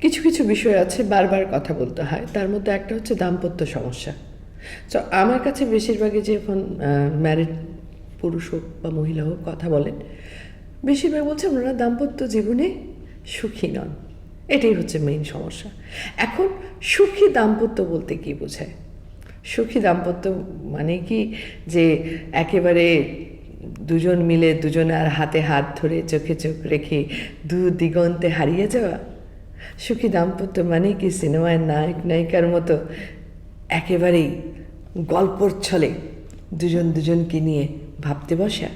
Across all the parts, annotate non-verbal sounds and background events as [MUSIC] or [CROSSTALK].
কিছু কিছু বিষয় আছে বারবার কথা বলতে হয়। তার মধ্যে একটা হচ্ছে দাম্পত্য সমস্যা। তো আমার কাছে বেশিরভাগই যখন ম্যারিড পুরুষ হোক বা মহিলা হোক কথা বলেন বেশিরভাগ বলছে ওনারা দাম্পত্য জীবনে সুখী নন। এটাই হচ্ছে মেইন সমস্যা। এখন সুখী দাম্পত্য বলতে কি বোঝায়? সুখী দাম্পত্য মানে কি যে একেবারে দুজন মিলে দুজনের হাতে হাত ধরে চোখে চোখ রেখে দু দিগন্তে হারিয়ে যাওয়া? সুখী দাম্পত্য মানে কি সিনেমায় নায়ক, নায়িকার মতো একেবারেই গল্পর ছলে দুজন দুজনকে নিয়ে ভাবতে বসা?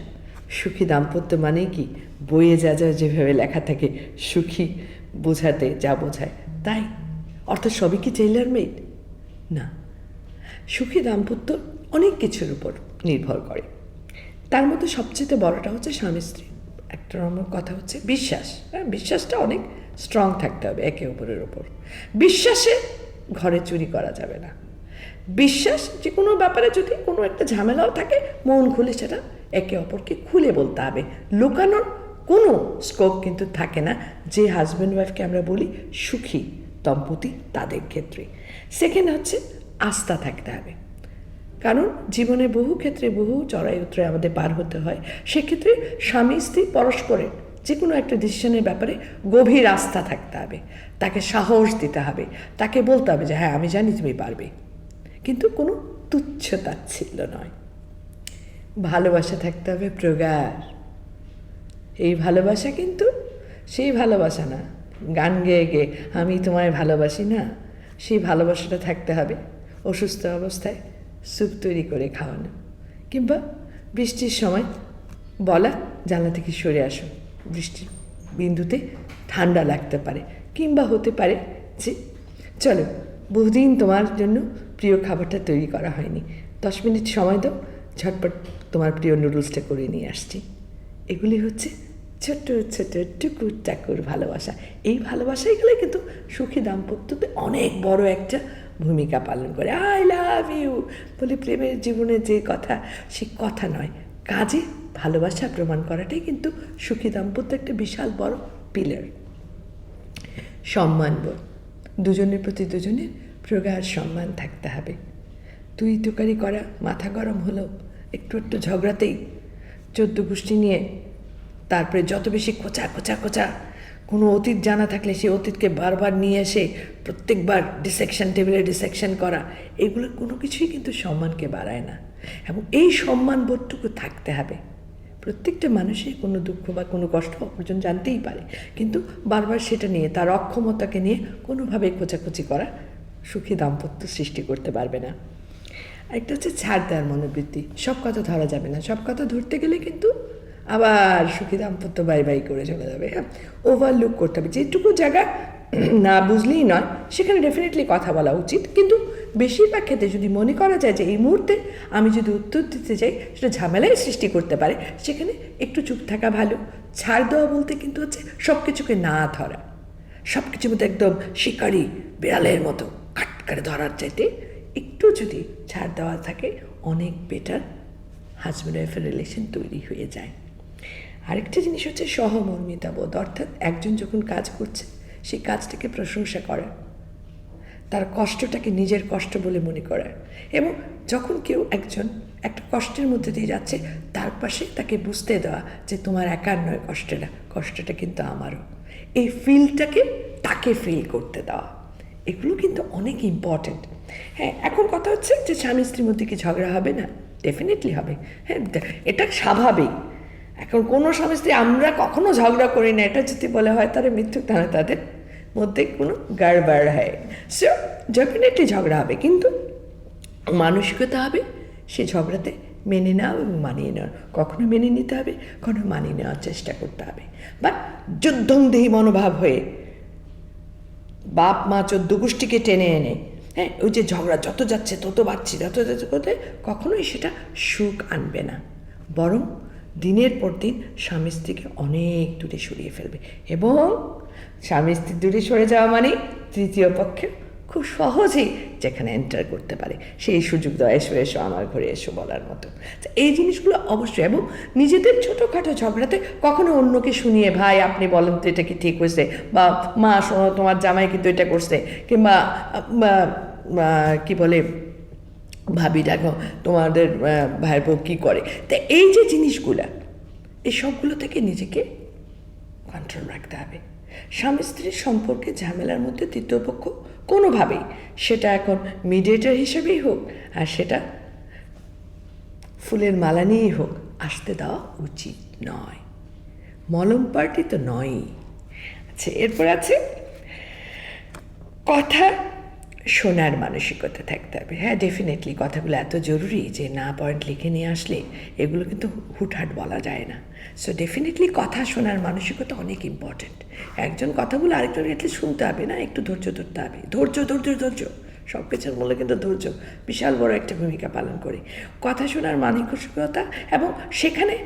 সুখী দাম্পত্য মানে কি বইয়ে যা যা যেভাবে লেখা থাকে, সুখী বোঝাতে যা বোঝায়, তাই? অর্থাৎ সবই কি টেইলার মেড না। সুখী দাম্পত্য অনেক কিছুর উপর নির্ভর করে। তার মধ্যে সবচেয়ে বড়টা হচ্ছে স্বামী স্ত্রী একটা নম্বর কথা হচ্ছে বিশ্বাস। হ্যাঁ বিশ্বাসটা অনেক স্ট্রং থাকতে হবে একে অপরের ওপর। বিশ্বাসে ঘরে চুরি করা যাবে না। বিশ্বাস যে কোনো ব্যাপারে যদি কোনো একটা ঝামেলাও থাকে, মন খুলে সেটা একে অপরকে খুলে বলতে হবে। লুকানোর কোনো স্কোপ কিন্তু থাকে না। যে হাজব্যান্ড ওয়াইফকে আমরা বলি, সুখী দম্পতি তাদের ক্ষেত্রে। সেকেন্ড হচ্ছে আস্থা থাকতে হবে। কারণ জীবনে বহু ক্ষেত্রে বহু চড়াই উতরে আমাদের পার হতে হয়। সেক্ষেত্রে স্বামী স্ত্রী পরস্পরের যে কোনো একটা ডিসিশনের ব্যাপারে গভীর আস্থা থাকতে হবে। তাকে সাহস দিতে হবে। তাকে বলতে হবে যে হ্যাঁ আমি জানি তুমি পারবে। কিন্তু কোনো তুচ্ছ তাচ্ছিল্য নয়। ভালোবাসা থাকতে হবে প্রগাঢ়। এই ভালোবাসা কিন্তু সেই ভালোবাসা না। গান গেয়ে গেয়ে, আমি তোমায় ভালোবাসি না? সেই ভালোবাসাটা থাকতে হবে অসুস্থ অবস্থায় স্যুপ তৈরি করে খাওয়ানো। কিংবা বৃষ্টির সময় বলা, জানলা থেকে সরে আসো। বৃষ্টির বিন্দুতে ঠান্ডা লাগতে পারে কিংবা হতে পারে যে, চলো বহুদিন তোমার জন্য প্রিয় খাবারটা তৈরি করা হয়নি। দশ মিনিট সময় দাও, ঝটপট তোমার প্রিয় নুডলসটা করে নিয়ে আসছি। এগুলি হচ্ছে ছোট্ট ছোট্ট টুকুর টাকুর ভালোবাসা। এই ভালোবাসাইগুলো কিন্তু সুখী দাম্পত্যতে অনেক বড় একটা ভূমিকা পালন করে। আই লাভ ইউ বলে প্রেমের জীবনে যে কথা, সে কথা নয়। কাজে ভালোবাসা প্রমাণ করাটাই কিন্তু সুখী দাম্পত্য একটা বিশাল বড় পিলার সম্মানবোধ দুজনের প্রতি দুজনের প্রগাঢ় সম্মান থাকতে হবে। তুই তুকারি করা, মাথা গরম হলো একটু একটু ঝগড়াতেই চোদ্দ গোষ্ঠী নিয়ে তারপরে যত বেশি খোঁচা খোঁচা খোঁচা, কোনো অতীত জানা থাকলে সেই অতীতকে বারবার নিয়ে এসে প্রত্যেকবার ডিসেকশন টেবিলে ডিসেকশন করা, এগুলো কোনো কিছুই কিন্তু সম্মানকে বাড়ায় না। এবং এই সম্মান বোধটুকু থাকতে হবে। প্রত্যেকটা মানুষের কোনো দুঃখ বা কোনো কষ্ট অর্জন জানতেই পারে, কিন্তু বারবার সেটা নিয়ে, তার অক্ষমতাকে নিয়ে কোনোভাবে খোঁচাখুচি করা সুখী দাম্পত্য সৃষ্টি করতে পারবে না। আরেকটা হচ্ছে ছাড় দেওয়ার মনোবৃত্তি। সব কথা ধরা যাবে না। সব কথা ধরতে গেলে কিন্তু আবার সুখী দাম্পত্য বাই বাই করে চলে যাবে হ্যাঁ? ওভারলুক করতে হবে। যেটুকু জায়গা [CLEARS THROAT] না বুঝলেই নয়, সেখানে ডেফিনেটলি কথা বলা উচিত। কিন্তু বেশিরভাগ ক্ষেত্রে যদি মনে করা যায় যে এই মুহূর্তে আমি যদি উত্তর দিতে চাই, সেটা ঝামেলায় সৃষ্টি করতে পারে। সেখানে একটু চুপ থাকা ভালো। ছাড় দেওয়া বলতে কিন্তু হচ্ছে সব কিছুকে না ধরা। সব কিছুর মধ্যে একদম শিকারি বিড়ালের মতো কাট করে ধরার চাইতে একটু যদি ছাড় দেওয়া থাকে, অনেক বেটার হাজব্যান্ড ওয়াইফের রিলেশন তৈরি হয়ে যায়। আরেকটা জিনিস হচ্ছে সহমর্মিতা বোধ অর্থাৎ একজন যখন কাজ করছে সেই কাজটাকে প্রশংসা করে। তার কষ্টটাকে নিজের কষ্ট বলে মনে করে এবং যখন কেউ একজন একটা কষ্টের মধ্যে দিয়ে যাচ্ছে, তার পাশে তাকে বুঝতে দেওয়া যে তোমার একার নয় কষ্টটা কষ্টটা কিন্তু আমারও। এই ফিলটাকে তাকে ফিল করতে দেওয়া। এগুলো কিন্তু অনেক ইম্পর্ট্যান্ট হ্যাঁ এখন কথা হচ্ছে যে স্বামী স্ত্রীর মধ্যে কি ঝগড়া হবে না? ডেফিনেটলি হবে। হ্যাঁ এটা স্বাভাবিক। এখন কোনো স্বামী স্ত্রী আমরা কখনো ঝগড়া করি না। এটা যদি বলে হয় তাহলে মৃত্যু তাহলে তাদের মধ্যে কোনো গাড়বাড় হয়। সো ডেফিনেটলি ঝগড়া হবে, কিন্তু মানসিকতা হবে, সে ঝগড়াতে মেনে নেওয়া এবং মানিয়ে নেওয়া কখনো মেনে নিতে হবে, কখনো মানিয়ে নেওয়ার চেষ্টা করতে হবে। বা যুদ্ধংদেহী মনোভাব হয়ে বাপ মা চোদ্দ গোষ্ঠীকে টেনে এনে হ্যাঁ ওই যে ঝগড়া যত যাচ্ছে তত বাড়ছে, যত যাচ্ছে কখনোই সেটা সুখ আনবে না। বরং দিনের পর দিন স্বামী স্ত্রীকে অনেক দূরে সরিয়ে ফেলবে এবং স্বামী স্ত্রী দূরে সরে যাওয়া মানে তৃতীয় পক্ষে খুব সহজেই যেখানে এন্টার করতে পারে। সেই সুযোগ দেওয়া এসো এসো, আমার ঘরে এসো বলার মতো। এই জিনিসগুলো অবশ্যই এবং নিজেদের ছোটোখাটো ঝগড়াতে কখনো অন্যকে শুনিয়ে, ভাই, আপনি বলেন তো এটা কি ঠিক হয়েছে? বা, মা তোমার জামাই কিন্তু এটা করছে। কিংবা কি বলে ভাবি, দেখো, তোমাদের ভাইয়ের বউ কী করে? তো এই যে জিনিসগুলা, এই সবগুলো থেকে নিজেকে কন্ট্রোল রাখতে হবে। স্বামী স্ত্রীর সম্পর্কে ঝামেলার মধ্যে তৃতীয় পক্ষ কোনোভাবেই, সেটা এখন মিডিয়েটার হিসেবেই হোক, আর সেটা ফুলের মালা নিয়েই হোক, আসতে দেওয়া উচিত নয়। মলম পার্টি তো নয়ই। আচ্ছা এরপর আছে, কথা শোনার মানসিকতা থাকতে হবে। হ্যাঁ ডেফিনেটলি কথাগুলো এত জরুরি যে না পয়েন্ট লিখে নিয়ে আসলে এগুলো কিন্তু হুটহাট বলা যায় না। সো ডেফিনেটলি কথা শোনার মানসিকতা অনেক ইম্পর্ট্যান্ট একজন কথা বলে আরেকজন এটলিস্ট শুনতে হবে না, একটু ধৈর্য ধরতে হবে। ধৈর্য ধৈর্য ধৈর্য, সব কিছুর মূলে কিন্তু ধৈর্য বিশাল বড় একটা ভূমিকা পালন করে। কথা শোনার মানসিকতা এবং সেখানে,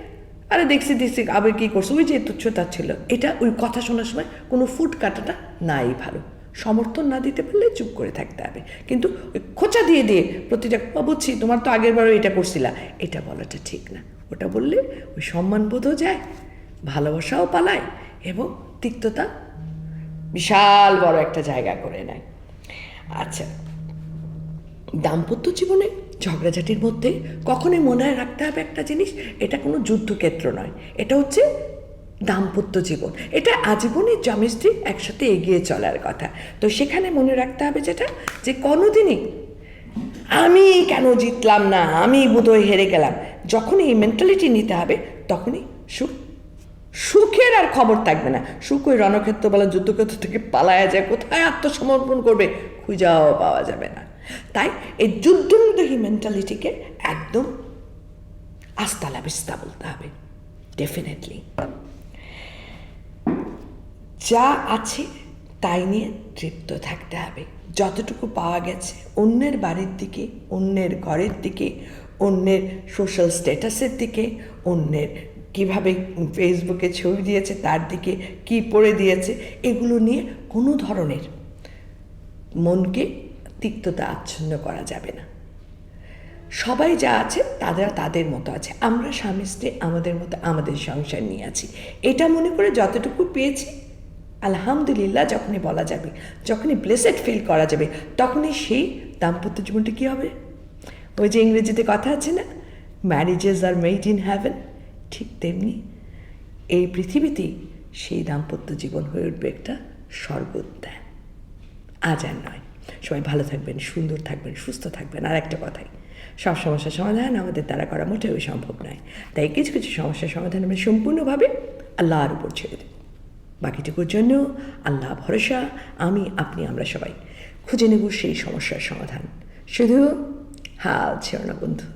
আরে দেখছি দেখছি, আবার কী করছ? ওই যে তুচ্ছতা ছিল এটা ওই কথা শোনার সময় কোনো ফুট কাটাটা নাই ভালো। সমর্থন না দিতে পারলে চুপ করে থাকতে হবে। কিন্তু ওই খোঁচা দিয়ে দিয়ে প্রতিটা "ও, বুঝছি তোমার তো আগের বারও এটা করছিলা। এটা বলাটা ঠিক না। ওটা বললে ওই সম্মানবোধও যায় ভালোবাসাও পালায় এবং তিক্ততা বিশাল বড় একটা জায়গা করে নেয়। আচ্ছা দাম্পত্য জীবনে ঝগড়াঝাটির মধ্যে কখনোই মনে রাখতে হবে একটা জিনিস এটা কোনো যুদ্ধক্ষেত্র নয়। এটা হচ্ছে দাম্পত্য জীবন। এটা আজীবনই স্বামী স্ত্রী একসাথে এগিয়ে চলার কথা। তো সেখানে মনে রাখতে হবে যেটা, যে কোনোদিনই আমি কেন জিতলাম না, আমি বোধহয় হেরে গেলাম। যখনই এই মেন্টালিটি নিতে হবে, তখনই সুখ, সুখের আর খবর থাকবে না। সুখ ওই রণক্ষেত্র বলা যুদ্ধক্ষেত্র থেকে পালায়া যায়, কোথায় আত্মসমর্পণ করবে খুঁজাও পাওয়া যাবে না। তাই এই যুদ্ধমুদহী মেন্টালিটিকে একদম আস্তালা বিস্তা বলতে হবে। ডেফিনেটলি যা আছে তাই নিয়ে তৃপ্ত থাকতে হবে। যতটুকু পাওয়া গেছে অন্যের বাড়ির দিকে, অন্যের ঘরের দিকে, অন্যের সোশ্যাল স্ট্যাটাসের দিকে, অন্যের কীভাবে ফেসবুকে ছবি দিয়েছে তার দিকে, কি পড়ে দিয়েছে, এগুলো নিয়ে কোনো ধরনের মনকে তিক্ততা আচ্ছন্ন করা যাবে না। সবাই যা আছে তারা তাদের মতো আছে। আমরা স্বামী স্ত্রী আমাদের মতো আমাদের সংসার নিয়ে আছি। এটা মনে করে যতটুকু পেয়েছি আলহামদুলিল্লাহ যখনই বলা যাবে, যখনই ব্লেসেড ফিল করা যাবে, তখনই সেই দাম্পত্য জীবনটা কী হবে? ওই যে ইংরেজিতে কথা আছে না marriages are made in heaven ঠিক তেমনি এই পৃথিবীতেই সেই দাম্পত্য জীবন হয়ে উঠবে একটা স্বর্গোদ্যান। আজ আর নয়। সবাই ভালো থাকবেন, সুন্দর থাকবেন, সুস্থ থাকবেন। আর একটা কথাই, সব সমস্যার সমাধান আমাদের দ্বারা করা মোটেও সম্ভব নয়। তাই কিছু কিছু সমস্যার সমাধান আমরা সম্পূর্ণভাবে আল্লাহর উপর ছেড়ে দেব। বাকিটুকুর জন্য আল্লাহ ভরসা, আমি, আপনি, আমরা সবাই। খুঁজে নেব সেই সমস্যার সমাধান। শুধু হাল ছেড়ো না, বন্ধু।